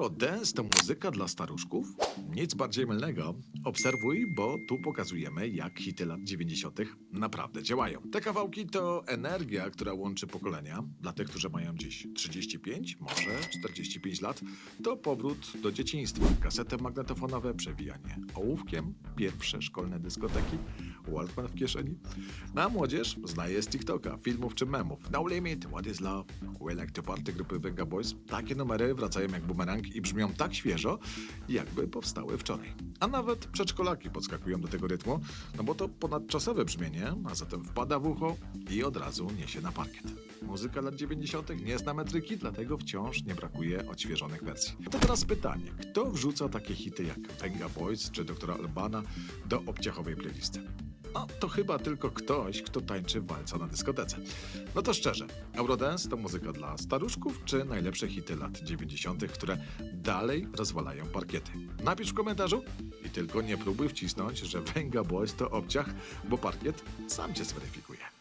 Eurodance to muzyka dla staruszków? Nic bardziej mylnego. Obserwuj, bo tu pokazujemy, jak hity lat 90. naprawdę działają. Te kawałki to energia, która łączy pokolenia. Dla tych, którzy mają dziś 35, może 45 lat, to powrót do dzieciństwa. Kasety magnetofonowe, przewijanie ołówkiem, pierwsze szkolne dyskoteki, Walkman w kieszeni. Na młodzież znaje z TikToka, filmów czy memów. No Limit, What is Love, We Like to Party grupy Venga Boys. Takie numery wracają jak bumerang i brzmią tak świeżo, jakby powstały wczoraj. A nawet przedszkolaki podskakują do tego rytmu, no bo to ponadczasowe brzmienie, a zatem wpada w ucho i od razu niesie na parkiet. Muzyka lat 90. nie zna metryki, dlatego wciąż nie brakuje odświeżonych wersji. To teraz pytanie, kto wrzuca takie hity jak Venga Boys czy Doktora Albana do obciachowej playlisty? No, to chyba tylko ktoś, kto tańczy walca na dyskotece. No to szczerze, Eurodance to muzyka dla staruszków, czy najlepsze hity lat 90., które dalej rozwalają parkiety? Napisz w komentarzu i tylko nie próbuj wcisnąć, że Venga Boys to obciach, bo parkiet sam cię zweryfikuje.